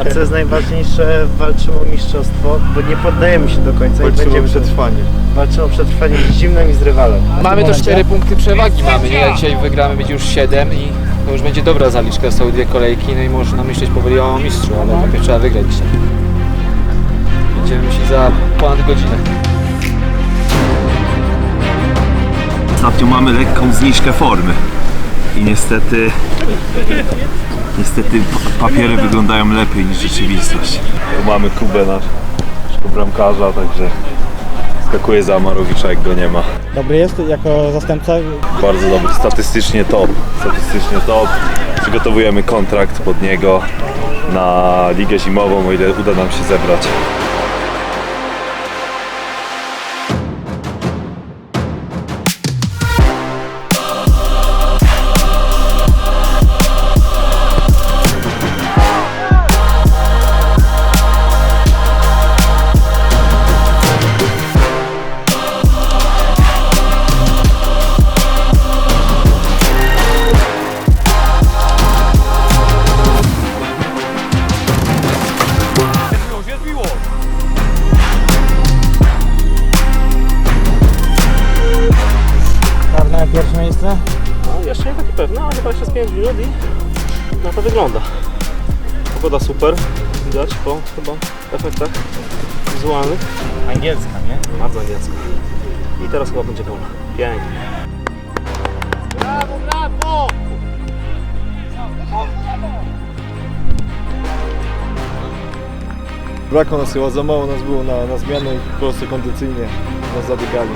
A co jest najważniejsze, walczymy o mistrzostwo, bo nie poddajemy się do końca i Walczymy o będziemy przetrwanie. walczymy o przetrwanie z zimnem i z rywalem. Mamy też 4 punkty przewagi mamy, nie? Jak dzisiaj wygramy będzie już 7 i to już będzie dobra zaliczka, są dwie kolejki, no i można myśleć powoli o mistrzu, ale najpierw trzeba wygrać dzisiaj. Będziemy myśleć za ponad godzinę. Ostatnio mamy lekką zniżkę formy i niestety niestety pa- papiery wyglądają lepiej niż rzeczywistość. Tu mamy Kubę naszego bramkarza, także skakuje za Amarowicza jak go nie ma. Dobry jest jako zastępca. Bardzo dobry, statystycznie top. Statystycznie top. Przygotowujemy kontrakt pod niego na ligę zimową, o ile uda nam się zebrać. Pierwsze miejsce. No, jeszcze nie taki pewny, ale chyba jeszcze z 5 minut i na to wygląda. Pogoda super, widać po chyba efektach wizualnych. Angielska, nie? Bardzo angielska. I teraz chyba będzie wolna. Pięknie. Brakło nas chyba, za mało nas było na, na zmianę i po prostu kondycyjnie nas zabiegali.